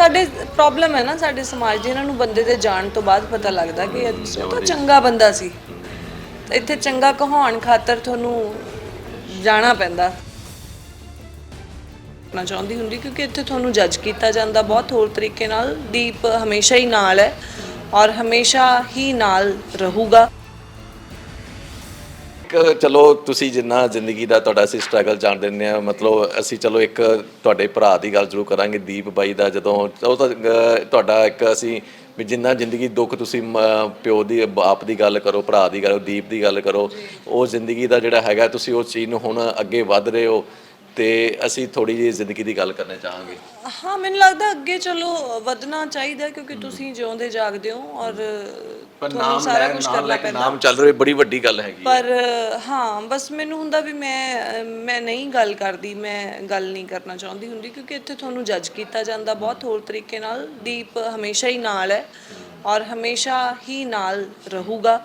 ਸਾਡੇ ਪ੍ਰੋਬਲਮ ਹੈ ਨਾ ਸਾਡੇ ਸਮਾਜ ਦੀ ਇਹਨਾਂ ਨੂੰ ਬੰਦੇ ਦੇ ਜਾਣ ਤੋਂ ਬਾਅਦ ਪਤਾ ਲੱਗਦਾ ਕਿ ਇਹ ਤਾਂ ਚੰਗਾ ਬੰਦਾ ਸੀ। ਤੇ ਇੱਥੇ ਚੰਗਾ ਕਹਾਉਣ ਖਾਤਰ ਤੁਹਾਨੂੰ ਜਾਣਾ ਪੈਂਦਾ। ਨਾ ਚਾਹੁੰਦੀ ਹੁੰਦੀ ਕਿਉਂਕਿ ਇੱਥੇ ਤੁਹਾਨੂੰ ਜੱਜ ਕੀਤਾ ਜਾਂਦਾ ਬਹੁਤ ਹੋਰ ਤਰੀਕੇ ਨਾਲ। ਦੀਪ ਹਮੇਸ਼ਾ ਹੀ ਨਾਲ ਹੈ ਔਰ ਹਮੇਸ਼ਾ ਹੀ ਨਾਲ ਰਹੂਗਾ। ਇੱਕ ਚਲੋ ਤੁਸੀਂ ਜਿੰਨਾ ਜ਼ਿੰਦਗੀ ਦਾ ਤੁਹਾਡਾ ਅਸੀਂ ਸਟਰਗਲ ਜਾਣਦੇ ਨੇ ਆ ਮਤਲਬ ਅਸੀਂ ਚਲੋ ਇੱਕ ਤੁਹਾਡੇ ਭਰਾ ਦੀ ਗੱਲ ਜ਼ਰੂਰ ਕਰਾਂਗੇ, ਦੀਪ ਬਾਈ ਦਾ ਜਦੋਂ ਉਹ ਤਾਂ ਤੁਹਾਡਾ ਇੱਕ ਅਸੀਂ ਵੀ ਜਿੰਨਾ ਜ਼ਿੰਦਗੀ ਦੁੱਖ ਤੁਸੀਂ ਮ- ਪਿਓ ਦੀ, ਬਾਪ ਦੀ ਗੱਲ ਕਰੋ, ਭਰਾ ਦੀ ਗੱਲ, ਦੀਪ ਦੀ ਗੱਲ ਕਰੋ, ਉਹ ਜ਼ਿੰਦਗੀ ਦਾ ਜਿਹੜਾ ਹੈਗਾ ਤੁਸੀਂ ਉਸ ਚੀਜ਼ ਨੂੰ ਹੁਣ ਅੱਗੇ ਵੱਧ ਰਹੇ ਹੋ ਤੇ ਅਸੀਂ ਥੋੜੀ ਜਿਹੀ ਜ਼ਿੰਦਗੀ ਦੀ ਗੱਲ ਕਰਨਾ ਚਾਹਾਂਗੇ। ਹਾਂ, ਮੈਨੂੰ ਲੱਗਦਾ ਅੱਗੇ ਚਲੋ ਵਧਣਾ ਚਾਹੀਦਾ ਕਿਉਂਕਿ ਤੁਸੀਂ ਜਿਉਂਦੇ ਜਾਗਦੇ ਹੋ ਔਰ ਤੁਹਾਨੂੰ ਸਾਰਾ ਕੁਝ ਕਰਨਾ ਪੈਂਦਾ। ਨਾਮ ਚੱਲ ਰਿਹਾ ਬੜੀ ਵੱਡੀ ਗੱਲ ਹੈਗੀ ਪਰ ਹਾਂ। ਬਸ ਮੈਨੂੰ ਹੁੰਦਾ ਵੀ ਮੈਂ ਮੈਂ ਨਹੀਂ ਗੱਲ ਕਰਦੀ ਮੈਂ ਗੱਲ ਨਹੀਂ ਕਰਨਾ ਚਾਹੁੰਦੀ ਹੁੰਦੀ ਕਿਉਂਕਿ ਇੱਥੇ ਤੁਹਾਨੂੰ ਜੱਜ ਕੀਤਾ ਜਾਂਦਾ ਬਹੁਤ ਹੋਰ ਤਰੀਕੇ ਨਾਲ। ਦੀਪ ਹਮੇਸ਼ਾ ਹੀ ਨਾਲ ਹੈ ਔਰ ਹਮੇਸ਼ਾ ਹੀ ਨਾਲ ਰਹੂਗਾ।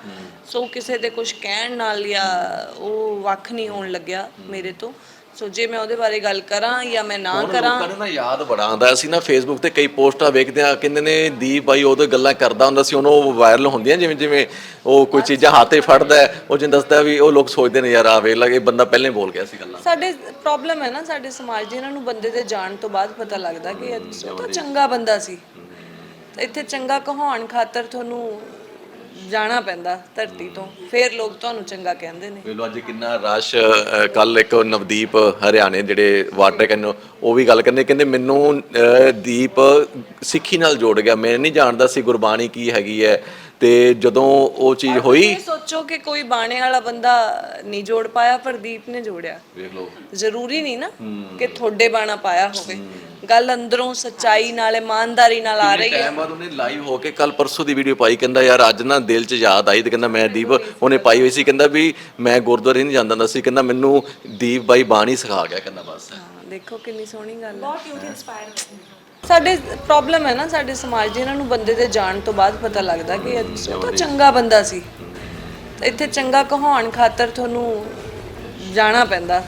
ਸੋ ਕਿਸੇ ਦੇ ਕੁਝ ਕਹਿਣ ਨਾਲ ਜਾਂ ਉਹ ਵੱਖ ਨਹੀਂ ਹੋਣ ਲੱਗਿਆ ਮੇਰੇ ਤੋਂ। ਸੋ ਜੇ ਮੈਂ ਉਹਦੇ ਬਾਰੇ ਗੱਲ ਕਰਾਂ ਜਾਂ ਮੈਂ ਨਾ ਕਰਾਂ ਲੋਕਾਂ ਨੂੰ ਨਾ ਯਾਦ ਬੜਾ ਆਉਂਦਾ ਅਸੀਂ ਨਾ ਫੇਸਬੁੱਕ ਤੇ ਕਈ ਪੋਸਟਾਂ ਵੇਖਦੇ ਆ ਕਹਿੰਦੇ ਨੇ ਦੀਪ ਬਾਈ ਉਹਦੇ ਗੱਲਾਂ ਕਰਦਾ ਹੁੰਦਾ ਸੀ ਉਹਨੂੰ ਵਾਇਰਲ ਹੁੰਦੀਆਂ ਜਿਵੇਂ ਜਿਵੇਂ ਉਹ ਕੋਈ ਚੀਜ਼ਾਂ ਹੱਥੇ ਫੜਦਾ ਹੈ, ਉਹ ਜਿੰਨ ਦੱਸਦਾ ਵੀ ਉਹ ਲੋਕ ਸੋਚਦੇ ਨੇ ਯਾਰ ਆ ਵੇਖ ਲਗੇ ਬੰਦਾ ਪਹਿਲਾਂ ਹੀ ਬੋਲ ਗਿਆ ਸੀ ਗੱਲਾਂ। ਸਾਡੇ ਪ੍ਰੋਬਲਮ ਹੈ ਨਾ ਸਾਡੇ ਸਮਾਜ ਦੀ ਇਹਨਾਂ ਨੂੰ ਬੰਦੇ ਦੇ ਜਾਣ ਤੋਂ ਬਾਅਦ ਪਤਾ ਲੱਗਦਾ ਕਿ ਇਹ ਤਾਂ ਚੰਗਾ ਬੰਦਾ ਸੀ। ਇੱਥੇ ਚੰਗਾ ਕਹਾਉਣ ਖਾਤਰ ਤੁਹਾਨੂੰ ਜਾਣਾ ਪੈਂਦਾ ਧਰਤੀ ਤੋਂ। ਫਿਰ ਲੋਕ ਤੁਹਾਨੂੰ ਚੰਗਾ ਕਹਿੰਦੇ ਨੇ। ਵੇਖ ਲਓ ਅੱਜ ਕਿੰਨਾ ਰਸ਼ ਕੱਲ ਇੱਕ ਨਵਦੀਪ ਹਰਿਆਣੇ ਜਿਹੜੇ ਵਾਟਰ ਕੈਨ ਉਹ ਵੀ ਗੱਲ ਕਹਿੰਦੇ ਕਹਿੰਦੇ ਮੈਨੂੰ ਅਹ, ਦੀਪ ਸਿੱਖੀ ਨਾਲ ਜੋੜ ਗਿਆ। ਮੈਂ ਨਹੀਂ ਜਾਣਦਾ ਸੀ ਗੁਰਬਾਣੀ ਕੀ ਹੈਗੀ ਹੈ। ਤੇ ਜਦੋਂ ਉਹ ਚੀਜ਼ ਹੋਈ ਇਹ ਸੋਚੋ ਕਿ ਕੋਈ ਬਾਣੇ ਵਾਲਾ ਬੰਦਾ ਨਹੀਂ ਜੋੜ ਪਾਇਆ ਪਰ ਦੀਪ ਨੇ ਜੋੜਿਆ। ਵੇਖ ਲਓ। ਜ਼ਰੂਰੀ ਨਹੀਂ ਨਾ ਕਿ ਤੁਹਾਡੇ ਬਾਣਾ ਪਾਇਆ ਹੋਵੇ। ਗੱਲ ਅੰਦਰੋਂ ਸੱਚਾਈ ਨਾਲ ਇਮਾਨਦਾਰੀ ਨਾਲ ਆ ਰਹੀ ਹੈ। ਟਾਈਮ ਬਾਅਦ ਉਹਨੇ ਲਾਈਵ ਹੋ ਕੇ ਕੱਲ ਪਰਸੋਂ ਦੀ ਵੀਡੀਓ ਪਾਈ ਕਹਿੰਦਾ ਯਾਰ ਅੱਜ ਨਾ ਦਿਲ 'ਚ ਯਾਦ ਆਈ ਤੇ ਕਹਿੰਦਾ ਮੈਂ ਦੀਪ ਉਹਨੇ ਪਾਈ ਹੋਈ ਸੀ ਕਹਿੰਦਾ ਵੀ ਮੈਂ ਗੁਰਦੁਆਰੇ ਨਹੀਂ ਜਾਂਦਾ ਹੁੰਦਾ ਸੀ ਕਹਿੰਦਾ ਮੈਨੂੰ ਦੀਪ ਬਾਈ ਬਾਣੀ ਸਿਖਾ ਗਿਆ ਕਹਿੰਦਾ ਬਸ। ਹਾਂ ਦੇਖੋ ਕਿੰਨੀ ਸੋਹਣੀ ਗੱਲ ਹੈ। ਬਹੁਤ ਯੂਥ ਇਨਸਪਾਇਰ ਸਾਡੇ ਪ੍ਰੋਬਲਮ ਹੈ ਨਾ ਸਾਡੇ ਸਮਾਜ ਦੀ ਇਹਨਾਂ ਨੂੰ ਬੰਦੇ ਦੇ ਜਾਣ ਤੋਂ ਬਾਅਦ ਪਤਾ ਲੱਗਦਾ ਕਿ ਇਹ ਤਾਂ ਚੰਗਾ ਬੰਦਾ ਸੀ। ਇੱਥੇ ਚੰਗਾ ਕਹਾਉਣ ਖਾਤਰ ਤੁਹਾਨੂੰ ਜਾਣਾ ਪੈਂਦਾ।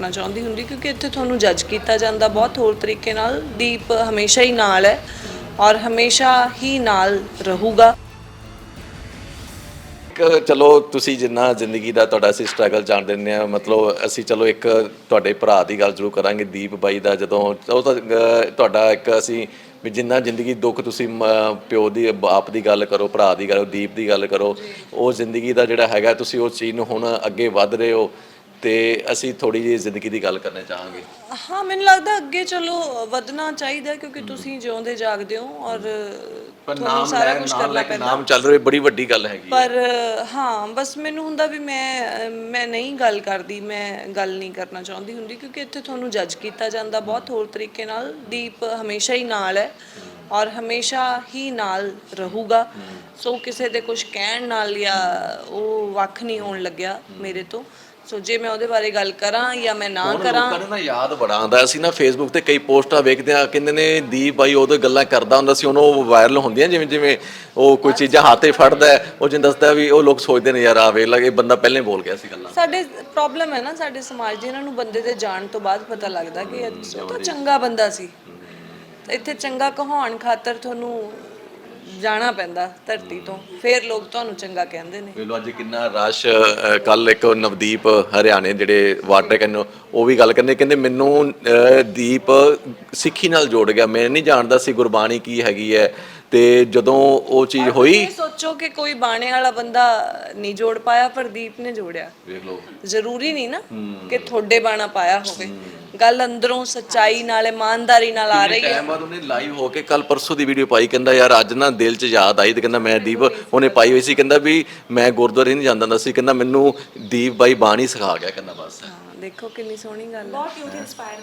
ਨਾ ਚਾਹੁੰਦੀ ਹੁੰਦੀ ਕਿਉਂਕਿ ਇੱਥੇ ਤੁਹਾਨੂੰ ਜੱਜ ਕੀਤਾ ਜਾਂਦਾ ਬਹੁਤ ਹੋਰ ਤਰੀਕੇ ਨਾਲ। ਦੀਪ ਹਮੇਸ਼ਾ ਹੀ ਨਾਲ ਹੈ ਔਰ ਹਮੇਸ਼ਾ ਹੀ ਨਾਲ ਰਹੂਗਾ। ਇੱਕ ਚਲੋ ਤੁਸੀਂ ਜਿੰਨਾ ਜ਼ਿੰਦਗੀ ਦਾ ਤੁਹਾਡਾ ਅਸੀਂ ਸਟਰਗਲ ਜਾਣਦੇ ਨੇ ਆ ਮਤਲਬ ਅਸੀਂ ਚਲੋ ਇੱਕ ਤੁਹਾਡੇ ਭਰਾ ਦੀ ਗੱਲ ਜ਼ਰੂਰ ਕਰਾਂਗੇ, ਦੀਪ ਬਾਈ ਦਾ ਜਦੋਂ ਉਹ ਤਾਂ ਤੁਹਾਡਾ ਇੱਕ ਅਸੀਂ ਵੀ ਜਿੰਨਾ ਜ਼ਿੰਦਗੀ ਦੁੱਖ ਤੁਸੀਂ ਪਿਓ ਦੀ, ਬਾਪ ਦੀ ਗੱਲ ਕਰੋ, ਭਰਾ ਦੀ ਗੱਲ, ਦੀਪ ਦੀ ਗੱਲ ਕਰੋ, ਉਹ ਜ਼ਿੰਦਗੀ ਦਾ ਜਿਹੜਾ ਹੈਗਾ ਤੁਸੀਂ ਉਸ ਚੀਜ਼ ਨੂੰ ਹੁਣ ਅੱਗੇ ਵੱਧ ਰਹੇ ਹੋ। ਤੇ ਅਸੀਂ ਥੋੜੀ ਜਿਹੀ ਜ਼ਿੰਦਗੀ ਦੀ ਗੱਲ ਕਰਨਾ ਚਾਹਾਂਗੇ। ਹਾਂ ਮੈਨੂੰ ਲੱਗਦਾ ਅੱਗੇ ਚਲੋ ਵਧਣਾ ਚਾਹੀਦਾ ਕਿਉਂਕਿ ਤੁਸੀਂ ਜਿਉਂਦੇ ਜਾਗਦੇ ਹੋ ਔਰ ਤੁਹਾਨੂੰ ਸਾਰਾ ਕੁਝ ਕਰਨਾ ਪੈਂਦਾ। ਨਾਮ ਚੱਲ ਰਿਹਾ ਬੜੀ ਵੱਡੀ ਗੱਲ ਹੈਗੀ ਪਰ ਹਾਂ ਬਸ ਮੈਨੂੰ ਹੁੰਦਾ ਵੀ ਮੈਂ ਮੈਂ ਨਹੀਂ ਗੱਲ ਕਰਦੀ ਮੈਂ ਗੱਲ ਨਹੀਂ ਕਰਨਾ ਚਾਹੁੰਦੀ ਹੁੰਦੀ ਕਿਉਂਕਿ ਇੱਥੇ ਤੁਹਾਨੂੰ ਜੱਜ ਕੀਤਾ ਜਾਂਦਾ ਬਹੁਤ ਹੋਰ ਤਰੀਕੇ ਨਾਲ। ਦੀਪ ਹਮੇਸ਼ਾ ਹੀ ਨਾਲ ਹੈ ਔਰ ਹਮੇਸ਼ਾ ਹੀ ਨਾਲ ਰਹੂਗਾ। ਸੋ ਕਿਸੇ ਦੇ ਕੁਝ ਕਹਿਣ ਨਾਲ ਜਾਂ ਉਹ ਵੱਖ ਨਹੀਂ ਹੋਣ ਲੱਗਿਆ ਮੇਰੇ ਤੋਂ। ਸੋ ਜੇ ਮੈਂ ਉਹਦੇ ਬਾਰੇ ਗੱਲ ਕਰਾਂ ਜਾਂ ਮੈਂ ਨਾ ਕਰਾਂ ਲੋਕਾਂ ਨੂੰ ਯਾਦ ਬੜਾ ਆਉਂਦਾ ਅਸੀਂ ਨਾ ਫੇਸਬੁੱਕ ਤੇ ਕਈ ਪੋਸਟਾਂ ਵੇਖਦੇ ਆ ਕਹਿੰਦੇ ਨੇ ਦੀਪ ਬਾਈ ਉਹਦੇ ਗੱਲਾਂ ਕਰਦਾ ਹੁੰਦਾ ਸੀ ਉਹਨੂੰ ਵਾਇਰਲ ਹੁੰਦੀਆਂ ਜਿਵੇਂ ਜਿਵੇਂ ਉਹ ਕੋਈ ਚੀਜ਼ਾਂ ਹੱਥੇ ਫੜਦਾ ਉਹ ਜਿੰਨ ਦੱਸਦਾ ਵੀ ਉਹ ਲੋਕ ਸੋਚਦੇ ਨੇ ਯਾਰ ਆ ਵੇਖ ਲਗੇ ਬੰਦਾ ਪਹਿਲਾਂ ਬੋਲ ਗਿਆ ਸੀ ਗੱਲਾਂ। ਸਾਡੇ ਪ੍ਰੋਬਲਮ ਹੈ ਨਾ ਸਾਡੇ ਸਮਾਜ ਦੀ ਇਹਨਾਂ ਨੂੰ ਬੰਦੇ ਦੇ ਜਾਣ ਤੋਂ ਬਾਅਦ ਪਤਾ ਲੱਗਦਾ ਕਿ ਇਹ ਤਾਂ ਚੰਗਾ ਬੰਦਾ ਸੀ। ਇੱਥੇ ਚੰਗਾ ਕਹਾਉਣ ਖਾਤਰ ਤੁਹਾਨੂੰ ਜਾਣਾ ਪੈਂਦਾ ਧਰਤੀ ਤੋਂ ਫਿਰ ਲੋਕ ਤੁਹਾਨੂੰ ਚੰਗਾ ਕਹਿੰਦੇ ਨੇ। ਵੇਖ ਲਓ ਅੱਜ ਕਿੰਨਾ ਰਸ਼ ਕੱਲ ਇੱਕ ਨਵਦੀਪ ਹਰਿਆਣੇ ਜਿਹੜੇ ਵਾਟਰ ਕੈਨ ਉਹ ਵੀ ਗੱਲ ਕਹਿੰਦੇ ਕਹਿੰਦੇ ਮੈਨੂੰ ਅਹ, ਦੀਪ ਸਿੱਖੀ ਨਾਲ ਜੋੜ ਗਿਆ ਮੈਂ ਨਹੀਂ ਜਾਣਦਾ ਸੀ ਗੁਰਬਾਣੀ ਕੀ ਹੈਗੀ ਹੈ। ਤੇ ਜਦੋਂ ਉਹ ਚੀਜ਼ ਹੋਈ ਇਹ ਸੋਚੋ ਕਿ ਕੋਈ ਬਾਣੇ ਵਾਲਾ ਬੰਦਾ ਨਹੀਂ ਜੋੜ ਪਾਇਆ ਪਰ ਦੀਪ ਨੇ ਜੋੜਿਆ। ਵੇਖ ਲਓ। ਜ਼ਰੂਰੀ ਨਹੀਂ ਨਾ ਕਿ ਤੁਹਾਡੇ ਬਾਣਾ ਪਾਇਆ ਹੋਵੇ। ਗੱਲ ਅੰਦਰੋਂ ਸੱਚਾਈ ਨਾਲ ਇਮਾਨਦਾਰੀ ਨਾਲ ਆ ਰਹੀ ਹੈ। ਟਾਈਮ ਬਾਅਦ ਉਹਨੇ ਲਾਈਵ ਹੋ ਕੇ ਕੱਲ ਪਰਸੋਂ ਦੀ ਵੀਡੀਓ ਪਾਈ ਕਹਿੰਦਾ ਯਾਰ ਅੱਜ ਨਾ ਦਿਲ 'ਚ ਯਾਦ ਆਈ ਤੇ ਕਹਿੰਦਾ ਮੈਂ ਦੀਪ ਉਹਨੇ ਪਾਈ ਹੋਈ ਸੀ ਕਹਿੰਦਾ ਵੀ ਮੈਂ ਗੁਰਦੁਆਰੇ ਨਹੀਂ ਜਾਂਦਾ ਹੁੰਦਾ ਸੀ ਕਹਿੰਦਾ ਮੈਨੂੰ ਦੀਪ ਬਾਈ ਬਾਣੀ ਸਿਖਾ ਗਿਆ ਕਹਿੰਦਾ ਬਸ। ਹਾਂ ਦੇਖੋ ਕਿੰਨੀ ਸੋਹਣੀ ਗੱਲ ਹੈ ਬਹੁਤ ਯੂਥ ਇਨਸਪਾਇਰ